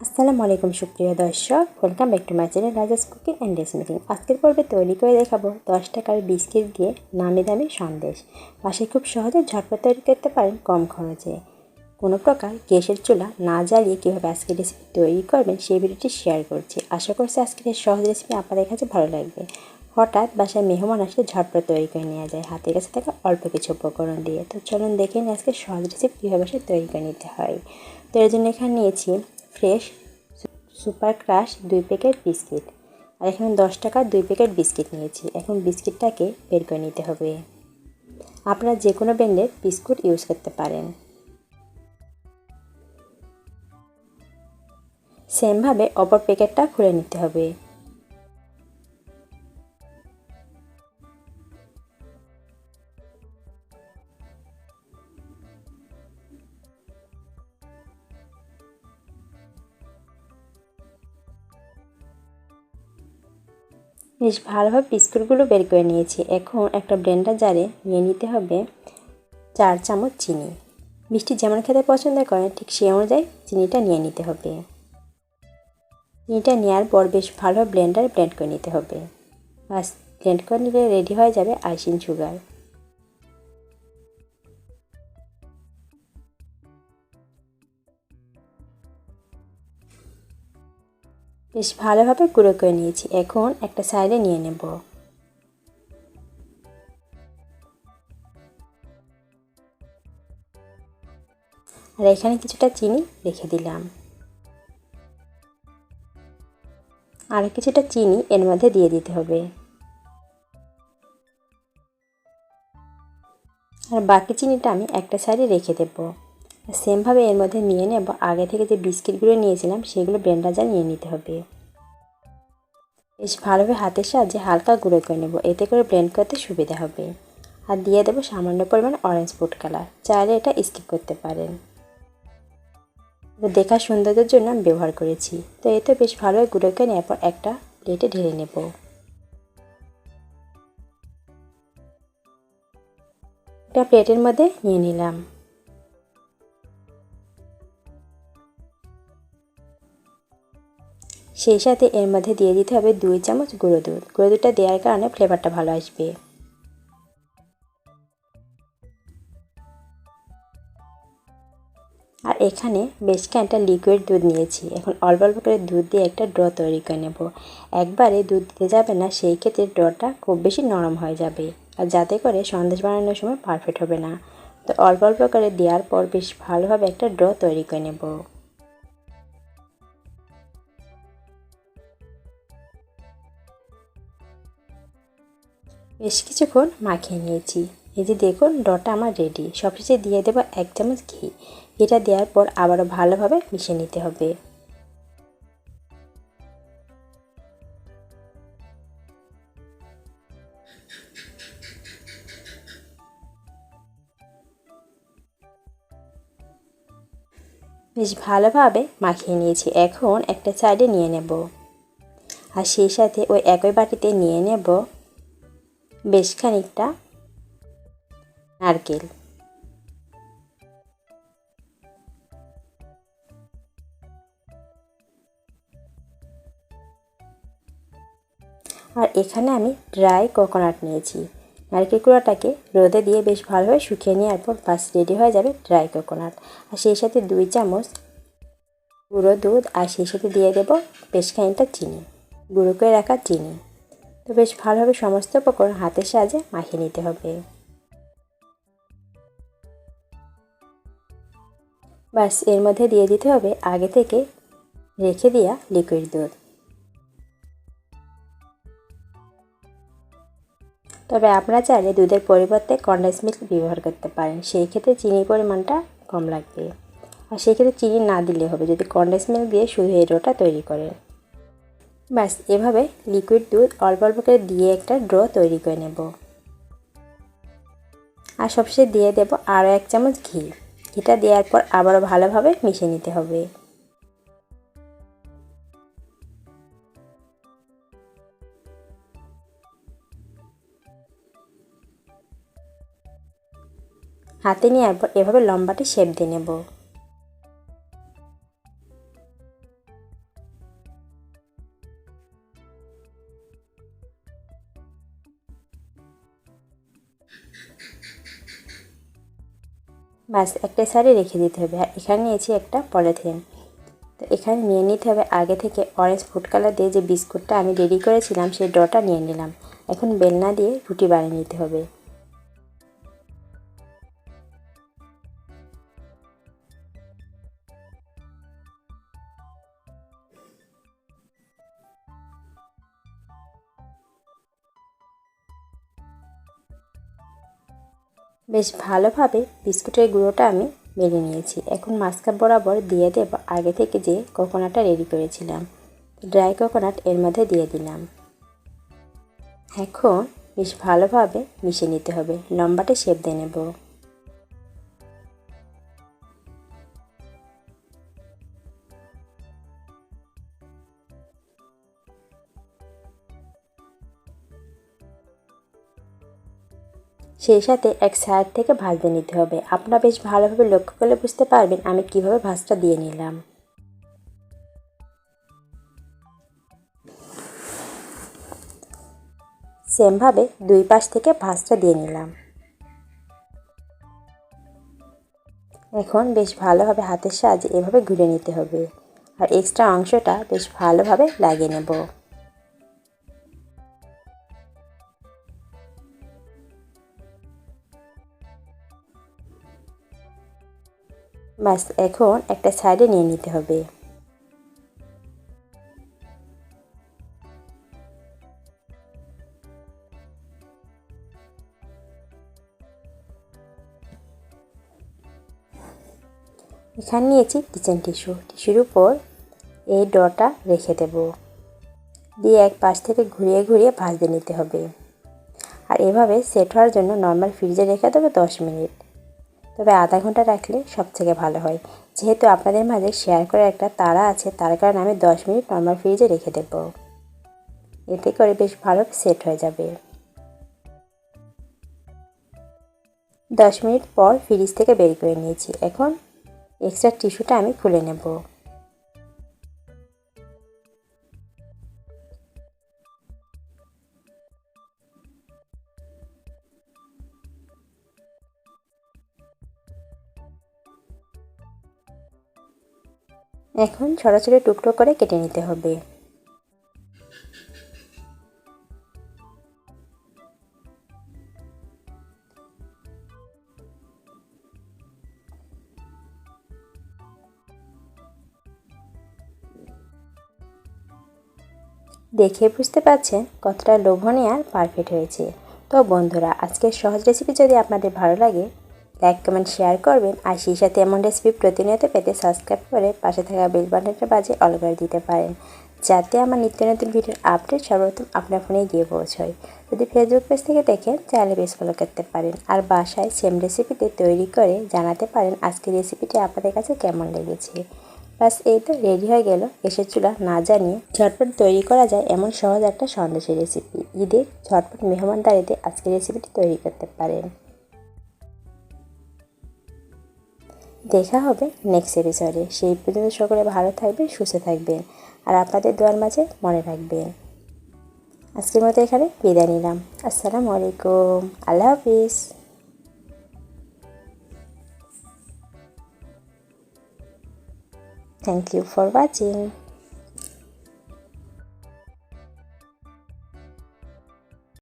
আসসালামু আলাইকুম, সুপ্রিয় দর্শক। Welcome back to my channel Raja's cooking and dress making আজকের পর্বে তৈরি করে দেখাবো দশ টাকার বিস্কিট দিয়ে নামি দামি সন্দেশ। পাশে খুব সহজে ঝটপট তৈরি করতে পারেন কম খরচে। কোনো প্রকার গ্যাসের চুলা না জ্বালিয়ে কীভাবে আজকের রেসিপি তৈরি করবেন সেই ভিডিওটি শেয়ার করছি। আশা করছি আজকের এই সহজ রেসিপি আপনাদের কাছে ভালো লাগবে। হঠাৎ বাসায় মেহমান আসলে ঝটপট তৈরি করে নেওয়া যায়। হাতের কাছে থাকা অল্প কিছু উপকরণ দিয়ে। তো চলুন দেখে নিই আজকে সহজ রেসিপি কীভাবে বাসায় তৈরি করে নিতে হয়। তো এর জন্য এখানে নিয়েছি ফ্রেশ সুপার ক্রাশ দুই প্যাকেট বিস্কিট। আর এখানে দশ টাকার দুই প্যাকেট বিস্কিট নিয়েছি। এখন বিস্কিটটাকে বের করে নিতে হবে। আপনারা যে কোনো ব্র্যান্ডের বিস্কুট ইউজ করতে পারেন। সেমভাবে অপর প্যাকেটটা খুলে নিতে হবে। বেশ ভালোভাবে বিস্কুটগুলো বের করে নিয়েছি। এখন একটা ব্লেন্ডার জারে নিয়ে নিতে হবে চার চামচ চিনি। মিষ্টি যেমন খেতে পছন্দ করেন, ঠিক সেই অনুযায়ী চিনিটা নিয়ে নিতে হবে। চিনিটা নেওয়ার পর বেশ ভালোভাবে ব্লেন্ডারে ব্লেন্ড করে নিতে হবে। বাস ব্লেন্ড করে নিলে রেডি হয়ে যাবে আইসিন সুগার। বেশ ভালোভাবে গুঁড়ো করে নিয়েছি। এখন একটা সাইডে নিয়ে নেব। আর এখানে কিছুটা চিনি রেখে দিলাম। আর কিছুটা চিনি এর মধ্যে দিয়ে দিতে হবে। আর বাকি চিনিটা আমি একটা সাইডে রেখে দেবো। সেমভাবে এর মধ্যে নিয়ে নেব। আগে থেকে যে বিস্কিটগুলো নিয়েছিলাম, সেগুলো ব্লেন্ডার যা নিয়ে নিতে হবে। বেশ ভালোভাবে হাতের সাহায্যে হালকা গুঁড়ো করে নেব। এতে করে ব্লেন্ড করতে সুবিধা হবে। আর দিয়ে দেবো সামান্য পরিমাণ অরেঞ্জ ফুড কালার চাইলে এটা স্কিপ করতে পারেন। দেখার সৌন্দর্যের জন্য আমি ব্যবহার করেছি। তো এতে বেশ ভালোভাবে গুঁড়ো করে নেওয়ার পর একটা প্লেটে ঢেলে নেব। একটা প্লেটের মধ্যে নিয়ে নিলাম। সেই সাথে এর মধ্যে দিয়ে দিতে হবে দুই চামচ গুঁড়ো দুধ। গুঁড়ো দুধটা দেওয়ার কারণে ফ্লেভারটা ভালো আসবে। আর এখানে বেশ খানিকটা লিকুইড দুধ নিয়েছি। এখন অল্প অল্প করে দুধ দিয়ে একটা ড্র তৈরি করে নেব। একবারে দুধ দিতে যাবে না, সেই ক্ষেত্রে ড্রটা খুব বেশি নরম হয়ে যাবে। আর যাতে করে সন্দেশ বানানোর সময় পারফেক্ট হবে না। তো অল্প অল্প করে দেওয়ার পর বেশ ভালোভাবে একটা ড্র তৈরি করে নেব। বেশ কিছুক্ষণ মাখিয়ে নিয়েছি। এই যে দেখুন, ডটা আমার রেডি সবশেষে দিয়ে দেবো এক চামচ ঘি। এটা দেওয়ার পর আবারও ভালোভাবে মিশিয়ে নিতে হবে। বেশ ভালোভাবে মাখিয়ে নিয়েছি। এখন একটা সাইডে নিয়ে নেব। আর সেই সাথে ওই একই বাটিতে নিয়ে নেব বেশ খানিকটা নারকেল। আর এখানে আমি ড্রাই কোকোনাট নিয়েছি। নারকেল কুড়াটাকে রোদে দিয়ে বেশ ভালোভাবে শুকিয়ে নেওয়ার পর বাস রেডি হয়ে যাবে ড্রাই কোকোনাট। আর সেই সাথে দুই চামচ গুঁড়ো দুধ আর সেই সাথে দিয়ে দেবো বেশ খানিকটা চিনি, গুঁড়ো করে রাখা চিনি। তো বেশ ভালোভাবে সমস্ত উপকরণ হাতের সাহায্যে মাখিয়ে নিতে হবে। বাসের মধ্যে দিয়ে দিতে হবে আগে থেকে রেখে দেওয়া লিকুইড দুধ। তবে আপনারা চাইলে দুধের পরিবর্তে কন্ডেন্স মিল্ক ব্যবহার করতে পারেন। সেই ক্ষেত্রে চিনির পরিমাণটা কম লাগবে। আর সেই ক্ষেত্রে চিনি না দিলে হবে, যদি কন্ডেন্স মিল্ক দিয়ে শুধু এই রোটা তৈরি করেন। ব্যাস, এভাবে লিকুইড দুধ অল্প অল্প করে দিয়ে একটা ড্র তৈরি করে নেব। আর সবশেষে দিয়ে দেব আরও এক চামচ ঘি। ঘিটা দেওয়ার পর আবারও ভালোভাবে মিশিয়ে নিতে হবে। হাতে নেওয়ার পর এভাবে লম্বাটি শেপ দিয়ে নেব। বাস, একটা সাইডে রেখে দিতে হবে। আর এখানে নিয়েছি একটা পলিথিন। তো এখানে নিয়ে নিতে হবে আগে থেকে অরেঞ্জ ফুড কালার দিয়ে যে বিস্কুটটা আমি রেডি করেছিলাম, সেই ডটা নিয়ে নিলাম। এখন বেলনা দিয়ে রুটি বানিয়ে নিতে হবে। বেশ ভালোভাবে বিস্কুটের গুঁড়োটা আমি মেরে নিয়েছি। এখন মাস্কার বরাবর দিয়ে দেব আগে থেকে যে কোকোনাটটা রেডি করেছিলাম। ড্রাই কোকোনাট এর মধ্যে দিয়ে দিলাম। এখন বেশ ভালোভাবে মিশিয়ে নিতে হবে। লম্বাটে শেপ দিয়ে নেব। সেই সাথে এক সাইড থেকে ভাজতে নিতে হবে। আপনারা বেশ ভালোভাবে লক্ষ্য করলে বুঝতে পারবেন আমি কীভাবে ভাজটা দিয়ে নিলাম। সেমভাবে দুই পাশ থেকে ভাজটা দিয়ে নিলাম। এখন বেশ ভালোভাবে হাতের সাহায্যে এভাবে ঘুরে নিতে হবে। আর এক্সট্রা অংশটা বেশ ভালোভাবে লাগিয়ে নেব। বাস, এখন একটা সাইডে নিয়ে নিতে হবে। এখানে নিয়েছি কিচেন টিস্যু টিস্যুর উপর এই ডটা রেখে দেব। দিয়ে এক পাশ থেকে ঘুরিয়ে ঘুরিয়ে ভাজতে নিতে হবে। আর এভাবে সেট হওয়ার জন্য নর্মাল ফ্রিজে রেখে দেবো দশ মিনিট। তবে আধা ঘণ্টা রাখলে সব থেকে ভালো হয়। যেহেতু আপনাদের মাঝে শেয়ার করার একটা তারা আছে, তার কারণে আমি দশ মিনিট নর্মাল ফ্রিজে রেখে দেব। এতে করে বেশ ভালো সেট হয়ে যাবে। দশ মিনিট পর ফ্রিজ থেকে বের করে নিয়েছি। এখন এক্সট্রা টিস্যুটা আমি খুলে নেব। এখন ছোটো টুকরো করে কেটে নিতে হবে। দেখে বুঝতে পারছেন কতটা লোভনীয় আর পারফেক্ট হয়েছে। তো বন্ধুরা, আজকের সহজ রেসিপি যদি আপনাদের ভালো লাগে লাইক কমেন্ট শেয়ার করবেন। আর সেই সাথে এমন রেসিপি প্রতিনিয়ত পেতে সাবস্ক্রাইব করে পাশে থাকা বেল বাটনটা বাজে অল করে দিতে পারেন। যাতে আমার নিত্য নতুন ভিডিওর আপডেট সর্বপ্রথম আপনার ফোনে গিয়ে পৌঁছয়। যদি ফেসবুক পেজ থেকে দেখেন চাইলে বেশ ফলো করতে পারেন। আর বাসায় সেম রেসিপিতে তৈরি করে জানাতে পারেন আজকের রেসিপিটি আপনাদের কাছে কেমন লেগেছে। বাস এই তো রেডি হয়ে গেল। এসের চুলা না জানিয়ে ঝটপট তৈরি করা যায় এমন সহজ একটা সন্দেশের রেসিপি ঈদের ঝটপট মেহমানদারিতে আজকের রেসিপিটি তৈরি করতে পারেন। দেখা হবে নেক্সট এপিসোডে সেই পর্যন্ত সকলে ভালো থাকবেন সুস্থ থাকবেন আর আপনাদের দোয়ার মাঝে মনে রাখবেন আজকের মতো এখানে বিদায় নিলাম। আসসালামু আলাইকুম। আল্লাহ হাফিজ। Thank you for watching